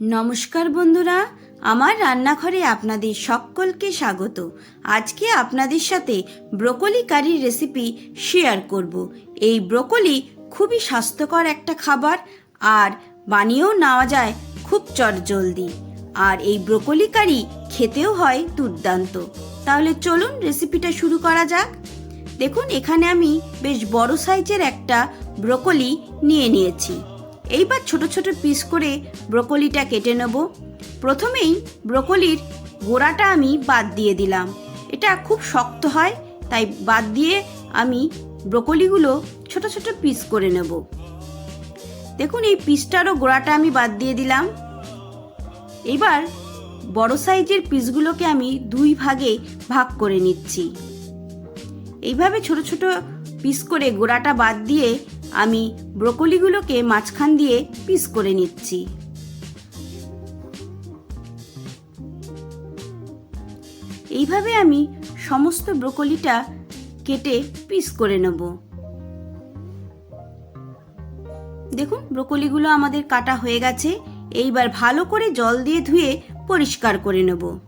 নমস্কার বন্ধুরা, আমার রান্নাঘরে আপনাদের সকলকে স্বাগত। আজকে আপনাদের সাথে ব্রোকলি কারির রেসিপি শেয়ার করব। এই ব্রোকলি খুবই স্বাস্থ্যকর একটা খাবার আর বানিয়েও নেওয়া যায় খুব চটজলদি। আর এই ব্রোকলি কারি খেতেও হয় দুর্দান্ত। তাহলে চলুন রেসিপিটা শুরু করা যাক। দেখুন, এখানে আমি বেশ বড় সাইজের একটা ব্রোকলি নিয়ে নিয়েছি। এইবার ছোট ছোট পিস করে ব্রোকলিটা কেটে নেব। প্রথমেই ব্রোকলির গোড়াটা আমি বাদ দিয়ে দিলাম। এটা খুব শক্ত হয়, তাই বাদ দিয়ে আমি ব্রোকলিগুলো ছোট ছোট পিস করে নেব। দেখুন, এই পিসটারও গোড়াটা আমি বাদ দিয়ে দিলাম। এবার বড় সাইজের পিসগুলোকে আমি দুই ভাগে ভাগ করে নিচ্ছি। এইভাবে ছোট ছোট পিস করে গোড়াটা বাদ দিয়ে আমি ব্রোকলিগুলোকে মাঝখান দিয়ে পিস করে নিচ্ছি। এইভাবে আমি সমস্ত ব্রোকলিটা কেটে পিস করে নেব। দেখুন, ব্রোকলিগুলো আমাদের কাটা হয়ে গেছে। এইবার ভালো করে জল দিয়ে ধুয়ে পরিষ্কার করে নেব।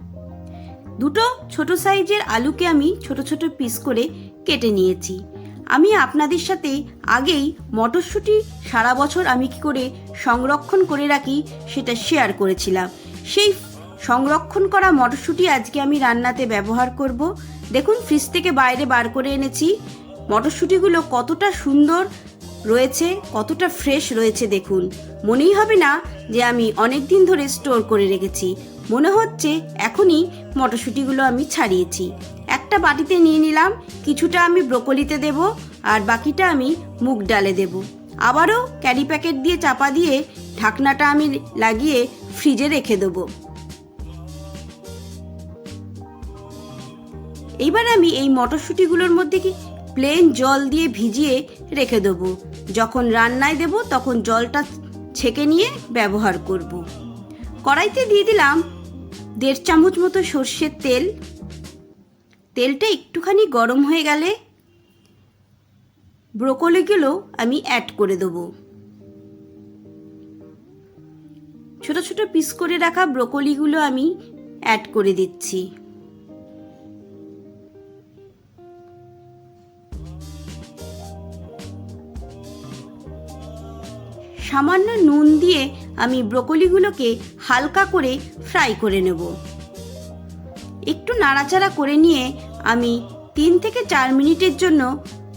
দুটো ছোট সাইজের আলুকে আমি ছোট ছোট পিস করে কেটে নিয়েছি। আমি আপনাদের সাথে আগেই মটরশুঁটি সারা বছর আমি কি করে সংরক্ষণ করে রাখি সেটা শেয়ার করেছিলাম। সেই সংরক্ষণ করা মটরশুঁটি আজকে আমি রান্নাতে ব্যবহার করব। দেখুন ফ্রিজ থেকে বাইরে বার করে এনেছি। মটরশুঁটিগুলো কতটা সুন্দর রয়েছে, কতটা ফ্রেশ রয়েছে দেখুন। মনেই হবে না যে আমি অনেক দিন ধরে স্টোর করে রেখেছি। মনে হচ্ছে এখনই মটরশুঁটিগুলো আমি ছাড়িয়েছি। একটা বাটিতে নিয়ে নিলাম, কিছুটা আমি ব্রোকলিতে দেব আর বাকিটা আমি মুগ ডালে দেব। আবারও ক্যারি প্যাকেট দিয়ে চাপা দিয়ে ঢাকনাটা আমি লাগিয়ে ফ্রিজে রেখে দেবো। এইবার আমি এই মটরশুঁটিগুলোর মধ্যে কি প্লেন জল দিয়ে ভিজিয়ে রেখে দেবো। যখন রান্নায় দেব, তখন জলটা ছেঁকে নিয়ে ব্যবহার করব। কড়াইতে দিয়ে দিলাম দেড় চামচ মতো সর্ষের তেল তেলটা একটুখানি গরম হয়ে গেলে ব্রোকলিগুলো আমি অ্যাড করে দেবো। ছোট ছোট পিস করে রাখা ব্রোকলিগুলো আমি অ্যাড করে দিচ্ছি। সামান্য নুন দিয়ে আমি ব্রোকলিগুলোকে হালকা করে ফ্রাই করে নেব। একটু নাড়াচাড়া করে নিয়ে আমি তিন থেকে চার মিনিটের জন্য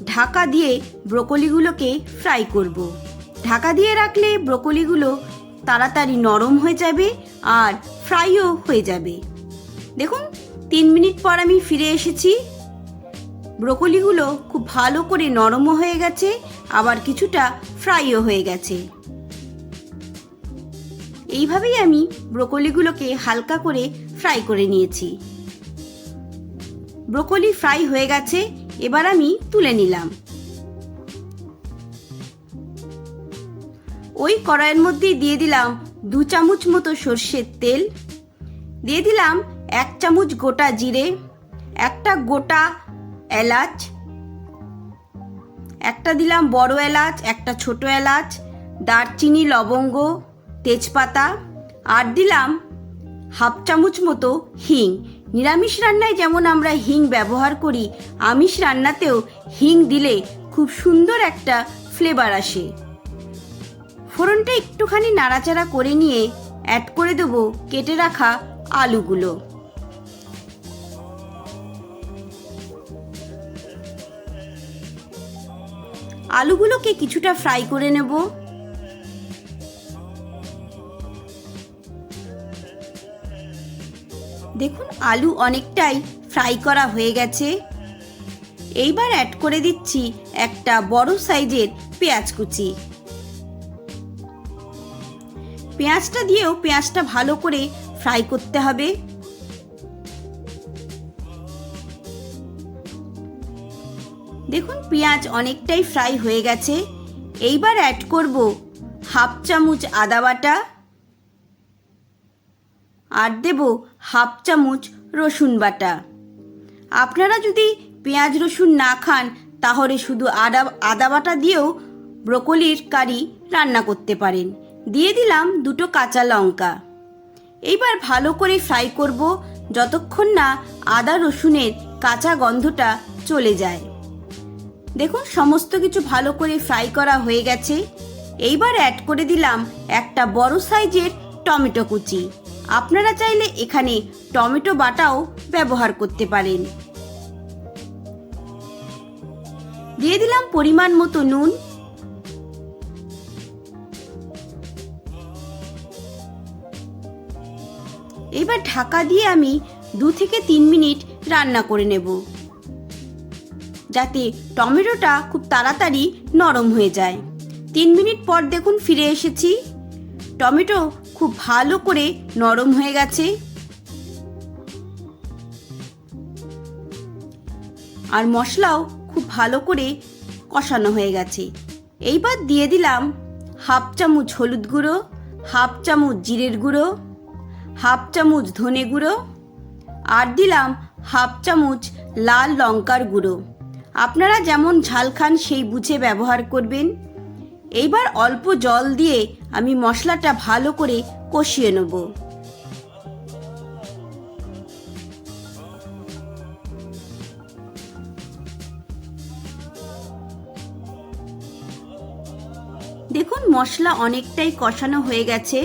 ঢাকা দিয়ে ব্রোকলিগুলোকে ফ্রাই করব। ঢাকা দিয়ে রাখলে ব্রোকলিগুলো তাড়াতাড়ি নরম হয়ে যাবে আর ফ্রাইও হয়ে যাবে। দেখুন, তিন মিনিট পর আমি ফিরে এসেছি। ব্রোকলিগুলো খুব ভালো করে নরমও হয়ে গেছে, আবার কিছুটা ফ্রাইও হয়ে গেছে। এইভাবেই আমি ব্রোকলিগুলোকে হালকা করে ফ্রাই করে নিয়েছি। ব্রোকলি ফ্রাই হয়ে গেছে, এবার আমি তুলে নিলাম। ওই কড়াইয়ের মধ্যেই দিয়ে দিলাম দু চামচ মতো সর্ষের তেল, দিয়ে দিলাম এক চামচ গোটা জিরে, একটা গোটা এলাচ, একটা দিলাম বড় এলাচ, একটা ছোট এলাচ, দারচিনি, লবঙ্গ, তেজপাতা, আর দিলাম হাফ চামচ মতো হিং। নিরামিষ রান্নায় যেমন আমরা হিং ব্যবহার করি, আমিষ রান্নাতেও হিং দিলে খুব সুন্দর একটা ফ্লেভার আসে। ফোড়নটা একটুখানি নাড়াচাড়া করে নিয়ে অ্যাড করে দেবো কেটে রাখা আলুগুলো। আলুগুলোকে কিছুটা ফ্রাই করে নেব। দেখুন, আলু অনেকটাই ফ্রাই করা হয়ে গেছে। এইবার অ্যাড করে দিচ্ছি একটা বড় সাইজের পেঁয়াজ কুচি। পেঁয়াজটা দিয়েও পেঁয়াজটা ভালো করে ফ্রাই করতে হবে। দেখুন, পেঁয়াজ অনেকটাই ফ্রাই হয়ে গেছে। এইবার অ্যাড করব হাফ চামচ আদা বাটা। আর দেব হাফ চামচ রসুন বাটা। আপনারা যদি পেঁয়াজ রসুন না খান, তাহলে শুধু আদা আদা বাটা দিয়েও ব্রোকলির কারি রান্না করতে পারেন। দিয়ে দিলাম দুটো কাঁচা লঙ্কা। এইবার ভালো করে ফ্রাই করব যতক্ষণ না আদা রসুনের কাঁচা গন্ধটা চলে যায়। দেখুন, সমস্ত কিছু ভালো করে ফ্রাই করা হয়ে গেছে। এইবার অ্যাড করে দিলাম একটা বড় সাইজের টমেটো কুচি। আপনারা চাইলে এখানে টমেটো বাটাও ব্যবহার করতে পারেন। দিয়ে দিলাম পরিমাণ মতো নুন। এবার ঢাকা দিয়ে আমি দু থেকে তিন মিনিট রান্না করে নেব। যাতে টমেটোটা খুব তাড়াতাড়ি নরম হয়ে যায়। তিন মিনিট পর দেখুন ফিরে এসেছি। টমেটো খুব ভালো করে নরম হয়ে গেছে। আর মশলাও খুব ভালো করে কষানো হয়ে গেছে। এইবার দিয়ে দিলাম হাফ চামচ হলুদ গুঁড়ো, হাফ চামচ জিরের গুঁড়ো, হাফ চামচ ধনে গুঁড়ো, আর দিলাম হাফ চামচ লাল লঙ্কার গুঁড়ো। আপনারা যেমন ঝাল খান সেই বুঝে ব্যবহার করবেন। এইবার অল্প জল দিয়ে আমি মশলাটা ভালো করে কষিয়ে নেব। দেখুন, মশলা অনেকটাই কষানো হয়ে গেছে।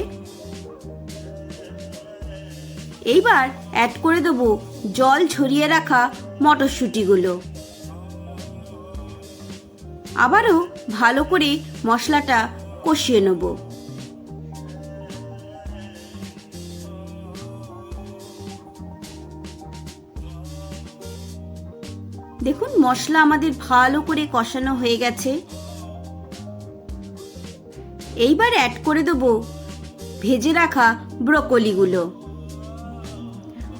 এইবার অ্যাড করে দেবো জল ঝরিয়ে রাখা মটরশুঁটিগুলো। আবারও ভালো করে মশলাটা কষিয়ে নেব। দেখুন, মশলা আমাদের ভালো করে কষানো হয়ে গেছে। এইবার অ্যাড করে দেবো ভেজে রাখা ব্রকলিগুলো।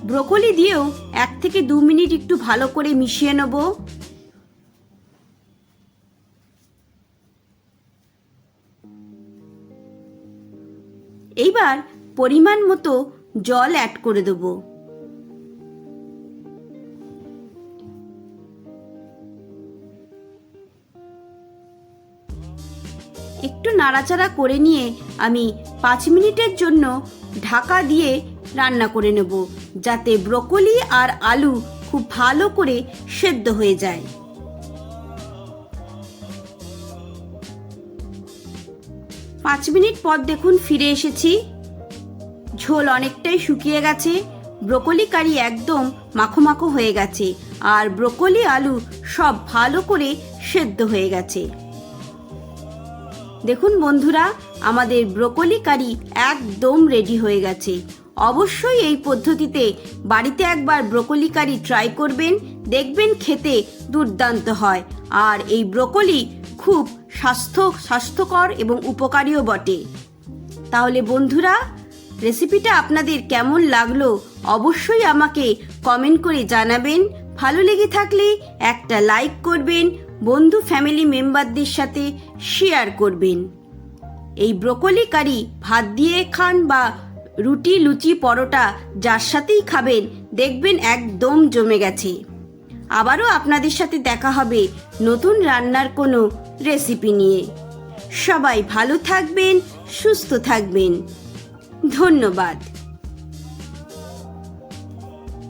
ব্রোকলি দিয়েও এক থেকে দু মিনিট একটু ভালো করে মিশিয়ে নেব। এইবার পরিমাণ মতো জল অ্যাড করে দেব। একটু নাড়াচাড়া করে নিয়ে আমি পাঁচ মিনিটের জন্য ঢাকা দিয়ে রান্না করে নেব, যাতে ব্রোকলি আর আলু খুব ভালো করে সেদ্ধ হয়ে যায়। পাঁচ মিনিট পর দেখুন ফিরে এসেছি। ঝোল অনেকটাই শুকিয়ে গেছে। ব্রোকলি কারি একদম মাখো মাখো হয়ে গেছে। আর ব্রোকলি আলু সব ভালো করে সেদ্ধ হয়ে গেছে। দেখুন বন্ধুরা, আমাদের ব্রোকলি কারি একদম রেডি হয়ে গেছে। অবশ্যই এই পদ্ধতিতে বাড়িতে একবার ব্রোকলি কারি ট্রাই করবেন। দেখবেন খেতে দুর্দান্ত হয়। আর এই ব্রোকলি খুব স্বাস্থ্য, স্বাস্থ্যকর এবং উপকারীও বটে। তাহলে বন্ধুরা, রেসিপিটা আপনাদের কেমন লাগল অবশ্যই আমাকে কমেন্ট করে জানাবেন। ভালো লেগে থাকলে একটা লাইক করবেন, বন্ধু ফ্যামিলি মেম্বারদের সাথে শেয়ার করবেন। এই ব্রোকলি কারি ভাত দিয়ে খান বা রুটি, লুচি, পরোটা যার সাথেই খাবেন, দেখবেন একদম জমে গেছে। আবারও আপনাদের সাথে দেখা হবে নতুন রান্নার কোনো রেসিপি নিয়ে। সবাই ভালো থাকবেন সুস্থ থাকবেন। ধন্যবাদ।